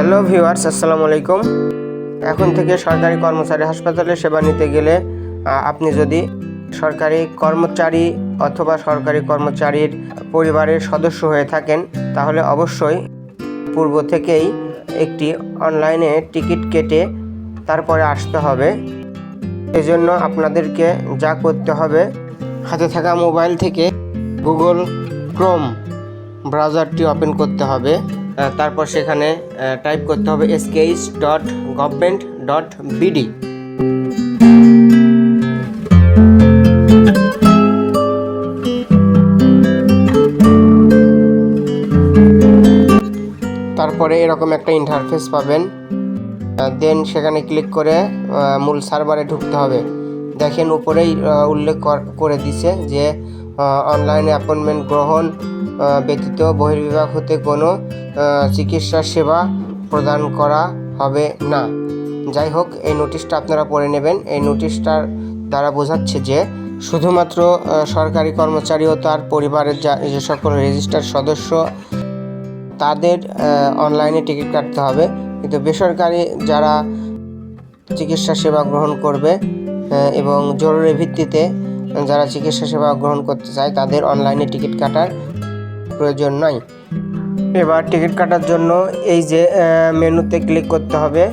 Hello viewers, আসসালামু আলাইকুম। এখন থেকে সরকারি কর্মচারী হাসপাতালে সেবা নিতে গেলে আপনি যদি সরকারি কর্মচারী অথবা সরকারি কর্মচারীর পরিবারের সদস্য হয়ে থাকেন, তাহলে অবশ্যই পূর্ব থেকেই একটি অনলাইনে টিকিট কেটে তারপরে আসতে হবে। এজন্য আপনাদেরকে যা করতে হবে, হাতে থাকা মোবাইল থেকে গুগল ক্রোম ব্রাউজারটি ওপেন করতে হবে। তারপর সেখানে টাইপ করতে হবে এসকেইস ডট গভর্নমেন্ট ডট বিডি তারপরে এরকম একটা ইন্টারফেস পাবেন। দেন সেখানে ক্লিক করে মূল সার্ভারে ঢুকতে হবে। দেখেন উপরেই উল্লেখ করে দিছে যে অনলাইনে অ্যাপয়েন্টমেন্ট গ্রহণ ব্যতীত বহির্বিভাগ হতে কোনো চিকিৎসা সেবা প্রদান করা হবে না। যাই হোক, এই নোটিশটা আপনারা পড়ে নেবেন। এই নোটিশটার দ্বারা বোঝাচ্ছে যে, শুধুমাত্র সরকারি কর্মচারী ও তার পরিবারের যা, যে সকল রেজিস্টার সদস্য, তাদের অনলাইনে টিকিট কাটতে হবে। কিন্তু বেসরকারি যারা চিকিৎসা সেবা গ্রহণ করবে এবং জরুরি ভিত্তিতে যারা চিকিৎসা সেবা গ্রহণ করতে চায়, তাদের অনলাইনে টিকিট কাটার প্রয়োজন নয় এবার টিকিট কাটার জন্য এই যে মেনুতে ক্লিক করতে হবে।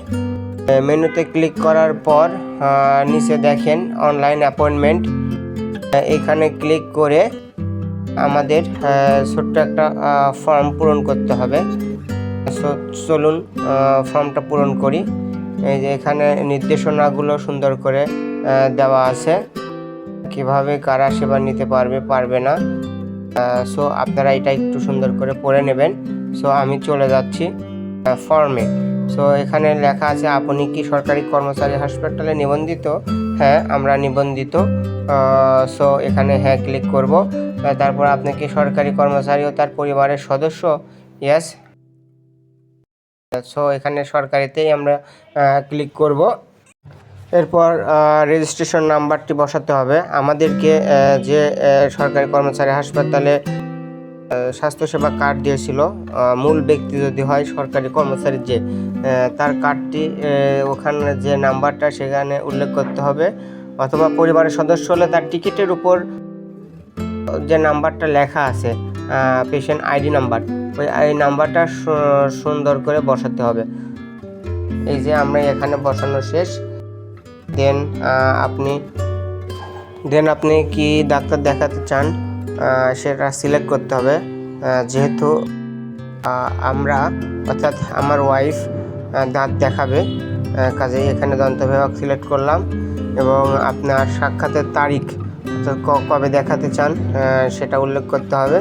মেনুতে ক্লিক করার পর নিচে দেখেন অনলাইন অ্যাপয়েন্টমেন্ট এখানে ক্লিক করে আমাদের ছোট্ট একটা ফর্ম পূরণ করতে হবে। চলুন ফর্মটা পূরণ করি। এই যে এখানে নির্দেশনাগুলো সুন্দর করে দেওয়া আছে। কীভাবে কারা সেবা নিতে পারবে পারবে না। সো আপনারা এটা একটু সুন্দর করে পড়ে নেবেন। সো আমি চলে যাচ্ছি ফর্মে সো এখানে লেখা আছে, আপনি কি সরকারি কর্মচারী হাসপাতালে নিবন্ধিত? হ্যাঁ আমরা নিবন্ধিত। সো এখানে হ্যাঁ ক্লিক করব। তারপর আপনি কি সরকারি কর্মচারী ও তার পরিবারের সদস্য? ইয়েস সো এখানে সরকারিতেই আমরা ক্লিক করব। এরপর রেজিস্ট্রেশন নাম্বারটি বসাতে হবে। আমাদেরকে যে সরকারি কর্মচারী হাসপাতালে স্বাস্থ্যসেবা কার্ড দিয়েছিল মূল ব্যক্তি যদি হয় সরকারি কর্মচারীর যে তার কার্ডটি ওখানে যে নাম্বারটা সেখানে উল্লেখ করতে হবে। অথবা পরিবারের সদস্য হলে তার টিকিটের উপর, যে নাম্বারটা লেখা আছে পেশেন্ট আইডি নাম্বার, ওই এই নাম্বারটা সুন্দর করে বসাতে হবে। এই যে আমরা এখানে বসানো শেষ। দেন আপনি দেন আপনি কি ডাক্তার দেখাতে চান সেটা সিলেক্ট করতে হবে। যেহেতু আমরা, অর্থাৎ আমার ওয়াইফ দাঁত দেখাবে কাজেই এখানে দন্ত বিভাগ সিলেক্ট করলাম এবং আপনার সাক্ষাতের তারিখ, অর্থাৎ কবে দেখাতে চান সেটা উল্লেখ করতে হবে।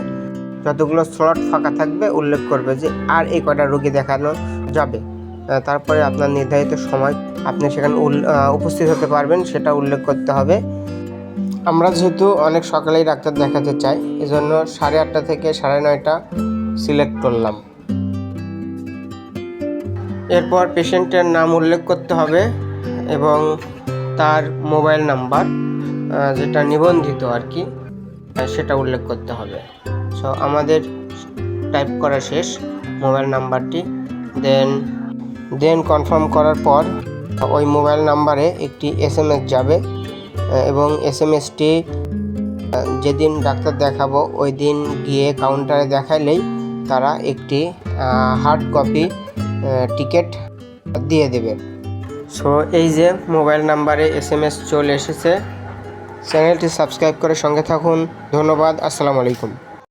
যতগুলো স্লট ফাঁকা থাকবে, উল্লেখ করবে যে আর এই কটা রোগী দেখানো যাবে। তারপরে আপনার নির্ধারিত সময় আপনি সেখানে উপস্থিত হতে পারবেন, সেটা উল্লেখ করতে হবে। আমরা যেহেতু অনেক সকালেই ডাক্তার দেখাতে চাই, এজন্য সাড়ে আটটা থেকে সাড়ে নয়টা সিলেক্ট করলাম। এরপর পেশেন্টের নাম উল্লেখ করতে হবে এবং তার মোবাইল নাম্বার যেটা নিবন্ধিত আর কি সেটা উল্লেখ করতে হবে। সো আমাদের টাইপ করা শেষ মোবাইল নাম্বারটি দেন দেন কনফার্ম করার পর, ওই মোবাইল নাম্বারে একটি এস যাবে এবং এস এম এসটি যেদিন ডাক্তার দেখাবো, ওই দিন গিয়ে কাউন্টারে দেখাইলেই তারা একটি হার্ড কপি টিকিট দিয়ে দেবে। সো এই যে মোবাইল নাম্বারে এস এম এস চলে এসেছে চ্যানেলটি সাবস্ক্রাইব করে সঙ্গে থাকুন। ধন্যবাদ, আসসালামু আলাইকুম।